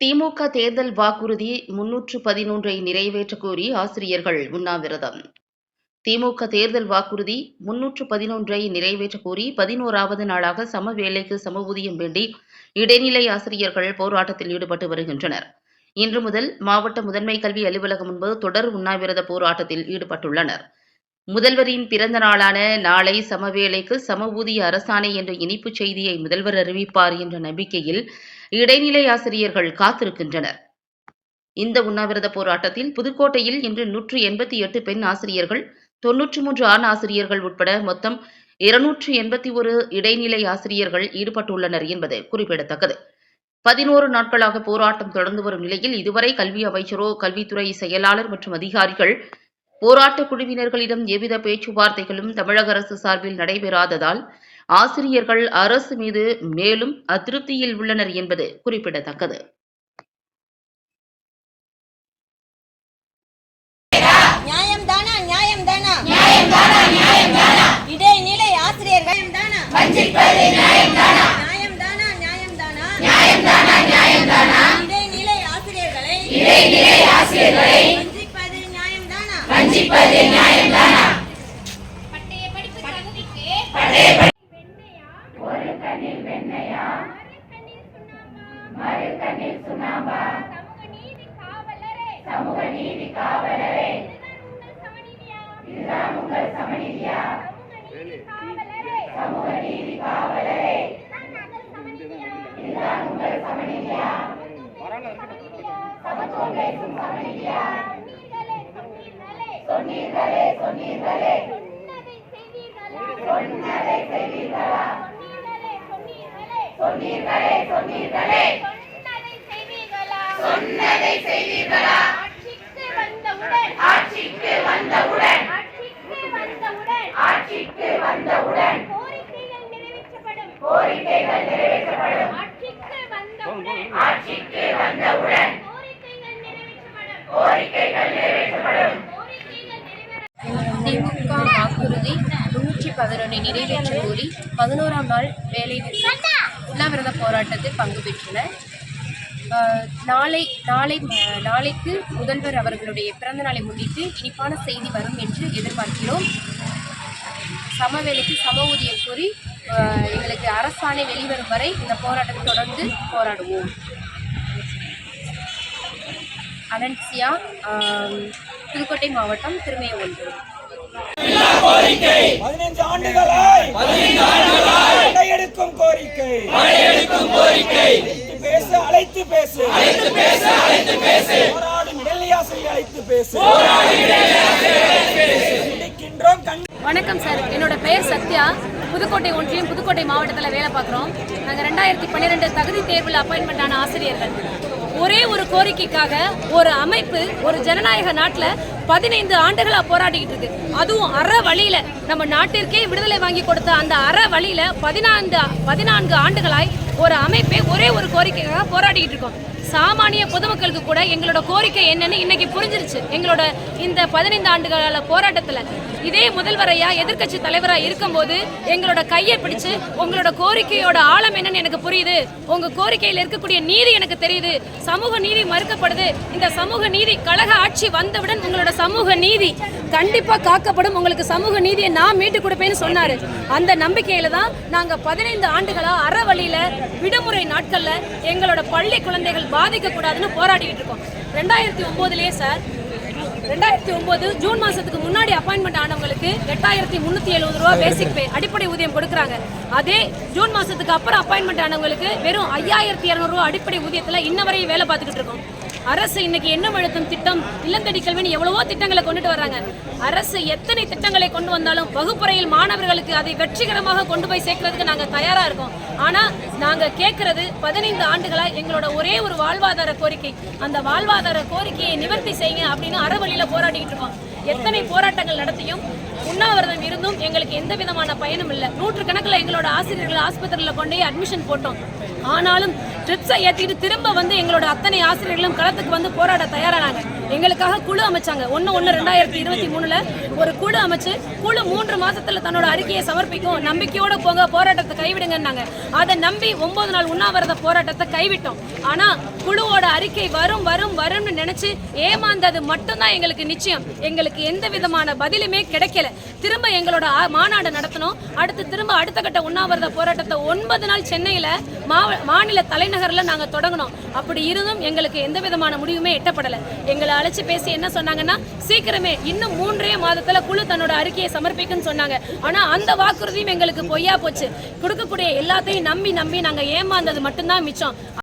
திமுக தேர்தல் வாக்குறுதி முன்னூற்று பதினொன்றை நிறைவேற்ற கோரி ஆசிரியர்கள் உண்ணாவிரதம். திமுக தேர்தல் வாக்குறுதி முன்னூற்று பதினொன்றை நிறைவேற்றக் கோரி பதினோராவது நாளாக சம வேலைக்கு சம ஊதியம் வேண்டி இடைநிலை ஆசிரியர்கள் போராட்டத்தில் ஈடுபட்டு வருகின்றனர். இன்று முதல் மாவட்ட முதன்மை கல்வி அலுவலகம் முன்பு தொடர் உண்ணாவிரத போராட்டத்தில் ஈடுபட்டுள்ளனர். முதல்வரின் பிறந்த நாளான நாளை சமவேளைக்கு சம ஊதிய அரசாணை என்ற இனிப்புச் செய்தியை முதல்வர் அறிவிப்பார் என்ற நம்பிக்கையில் இடைநிலை ஆசிரியர்கள் காத்திருக்கின்றனர். இந்த உண்ணாவிரத போராட்டத்தில் புதுக்கோட்டையில் இன்று நூற்று எண்பத்தி எட்டு பெண் ஆசிரியர்கள் தொன்னூற்று மூன்று ஆண் ஆசிரியர்கள் உட்பட மொத்தம் இருநூற்று எண்பத்தி ஒரு இடைநிலை ஆசிரியர்கள் ஈடுபட்டுள்ளனர் என்பது குறிப்பிடத்தக்கது. பதினோரு நாட்களாக போராட்டம் தொடர்ந்து வரும் நிலையில் இதுவரை கல்வி அமைச்சரோ கல்வித்துறை செயலாளர் மற்றும் அதிகாரிகள் போராட்ட குழுவினர்களிடம் எவ்வித பேச்சுவார்த்தைகளும் தமிழக அரசு சார்பில் நடைபெறாததால் ஆசிரியர்கள் அரசு மீது மேலும் அதிருப்தியில் உள்ளனர் என்பது குறிப்பிடத்தக்கது. நியாயம் தானா? சமூக நீதி காவலரே. இதுதான் உங்கள் சமநிதியா. சமூக நீதி காவலரே. இதுதான் உங்கள் சமநிதியா. சமத்துவம் பேசும் சமநீதியா. சொன்னீர்களே சொன்னீர்களே. சொன்னதை செய்வீர்களா? சொன்னீர்களே சொன்னீர்களே. சொன்னதை செய்வீர்களா சொன்னதை செய்வீர்களா ஆட்சிக்கு வந்தவுடன் ஆட்சிக்கு வந்தவுடன் ஆட்சிக்கு வந்தவுடன் ஆட்சிக்கு வந்தவுடன் கோரிக்கைகள் நிறைவேற்றப்படும் கோரிக்கைகள் நிறைவேற்றப்படும் ஆட்சிக்கு வந்தவுடன் ஆட்சிக்கு வந்தவுடன் கோரிக்கைகள் நிறைவேற்றப்படும். திமுக வாக்குறுதி முன்னூற்றி பதினொன்றை நிறைவேற்ற கோரி பதினோராம் நாள் வேலை உண்ணாவிரத போராட்டத்தில் பங்கு பெற்றனர். நாளை நாளை நாளைக்கு முதல்வர் அவர்களுடைய பிறந்த நாளை முன்னிட்டு இனிப்பான செய்தி வரும் என்று எதிர்பார்க்கிறோம். சம வேலைக்கு சம ஊதியம் கோரி எங்களுக்கு அரசாணை வெளிவரும் வரை இந்த போராட்டத்தை தொடர்ந்து போராடுவோம். அனன்சியா புதுக்கோட்டை மாவட்டம் திருமைய ஒன்று பதினைந்து ஆண்டுகளாய் படையெடுக்கும் கோரிக்கை. அழைத்து பேசு அழைத்து பேசு. போராடும் இடைநிலையாசிரியை அழைத்து பேசு. கண்டிக்கின்றோம் கண்டி வணக்கம் சார். என்னோட பெயர் சத்யா. புதுக்கோட்டை ஒன்றியம் புதுக்கோட்டை மாவட்டத்தில் வேலை பார்க்குறோம். நாங்கள் ரெண்டாயிரத்தி பன்னிரெண்டு தகுதி தேர்வில் அப்பாயின்மெண்ட் ஆன ஆசிரியர்கள். கோரிக்கைக்காக ஒரு அமைப்பு ஒரு ஜனநாயக நாட்டில் பதினைந்து ஆண்டுகளாக போராடிக்கிட்டு இருக்கு. அதுவும் அற வழியில் நம்ம நாட்டிற்கே விடுதலை வாங்கி கொடுத்த அந்த அற வழியில் பதினான்கு பதினான்கு ஆண்டுகளாய் ஒரு அமைப்பே ஒரே ஒரு கோரிக்கைக்காக போராடிக்கிட்டு இருக்கோம். சாமானிய பொதுமக்களுக்கு கூட எங்களோட கோரிக்கை என்னன்னு இன்னைக்கு புரிஞ்சிருச்சு. எங்களோட இந்த பதினைந்து ஆண்டுகால போராட்டத்துல இதே முதல்வரையா எதிர்க்கட்சி தலைவரா இருக்கும்போது எங்களோட கையை பிடிச்சு உங்களோட கோரிக்கையோட ஆழம் என்னன்னு எனக்கு புரியுது. உங்க கோரிக்கையில் இருக்கக்கூடிய நீதி எனக்கு தெரியுது. சமூக நீதி மறுக்கப்படுது. இந்த சமூக நீதி கழக ஆட்சி வந்தவுடன் உங்களோட சமூக நீதி கண்டிப்பா காக்கப்படும். உங்களுக்கு சமூக நீதியை நான் மீட்டு கொடுப்பேன்னு சொன்னாரு. அந்த நம்பிக்கையில தான் நாங்க பதினைந்து ஆண்டுகளா அற வழியில விடுமுறை நாட்கள்ல எங்களோட பள்ளி குழந்தைகள் பாதிக்க கூடாதுன்னு போராடிக்கிட்டு இருக்கோம். ரெண்டாயிரத்தி ஒன்பதுலயே சார் ரெண்டாயிரத்தி ஒன்பது ஜூன் மாசத்துக்கு முன்னாடி அப்பாயின்மெண்ட் ஆனவங்களுக்கு எட்டாயிரத்தி முன்னூத்தி எழுபது ரூபா பேசிக் பே அடிப்படை ஊதியம் கொடுக்குறாங்க. அதே ஜூன் மாசத்துக்கு அப்புறம் அப்பாயின்மெண்ட் ஆனவங்களுக்கு வெறும் ஐயாயிரத்தி இரநூறுவா அடிப்படை ஊதியத்துல இன்ன வரையும் வேலை பார்த்துக்கிட்டு இருக்கோம். அரசு இன்னைக்கு எண்ணம் அழுத்தும் திட்டம்? இல்லந்தடி கல்வின்னு எவ்வளவோ திட்டங்களை கொண்டுட்டு வர்றாங்க. அரசு எத்தனை திட்டங்களை கொண்டு வந்தாலும் வகுப்பறையில் மாணவர்களுக்கு அதை வெற்றிகரமாக கொண்டு போய் சேர்க்கறதுக்கு நாங்க தயாரா இருக்கோம். ஆனா நாங்க கேட்கறது பதினைந்து ஆண்டுகளா எங்களோட ஒரே ஒரு வாழ்வாதார கோரிக்கை. அந்த வாழ்வாதார கோரிக்கையை நிவர்த்தி செய்யுங்க அப்படின்னு அறவழியில போராடிக்கிட்டு இருக்கோம். எத்தனை போராட்டங்கள் நடத்தியும் உண்ணாவிரதம் இருந்தும் எங்களுக்கு எந்த விதமான பயனும் இல்லை. நூற்றுக்கணக்கில் எங்களோட ஆசிரியர்கள் ஆஸ்பத்திரியில் கொண்டு அட்மிஷன் போட்டோம். ஆனாலும் ட்ரிப்ஸை ஏற்றிட்டு திரும்ப வந்து எங்களோட அத்தனை ஆசிரியர்களும் களத்துக்கு வந்து போராட தயாரானாங்க. எங்களுக்காக குழு அமைச்சாங்க. ஒன்று ஒன்று ரெண்டாயிரத்தி இருபத்தி மூணுல ஒரு குழு அமைச்சு குழு மூன்று மாசத்துல தன்னோட அறிக்கையை சமர்ப்பிக்கும் நம்பிக்கையோட போங்க போராட்டத்தை கைவிடுங்கன்னாங்க. அதை நம்பி ஒன்பது நாள் உண்ணாவிரத போராட்டத்தை கைவிட்டோம். ஆனா குழுவோட அறிக்கை வரும் வரும் வரும்னு நினைச்சு ஏமாந்தது மட்டும்தான் எங்களுக்கு நிச்சயம். எங்களுக்கு எந்த விதமான பதிலுமே கிடைக்கல. திரும்ப எங்களோட ஆ- மாநாடு நடத்தணும். அடுத்து திரும்ப அடுத்த கட்ட உண்ணாவிரத போராட்டத்தை ஒன்பது நாள் சென்னையில மாநில தலைநகர்ல நாங்க தொடங்கணும். அப்படி இருந்தும் எங்களுக்கு எந்த விதமான முடிவுமே எட்டப்படல. எங்களை அழைச்சு பேசி என்ன சொன்னாங்கன்னா சீக்கிரமே இன்னும் மூன்றே மாதத்துல குழு தன்னோட அறிக்கையை சமர்ப்பிக்குன்னு சொன்னாங்க. ஆனா அந்த வாக்குறுதியும் எங்களுக்கு பொய்யா போச்சு. கொடுக்கக்கூடிய எல்லாத்தையும் நம்பி நம்பி நாங்க ஏமாந்தது மட்டும்தான் மிச்சம்.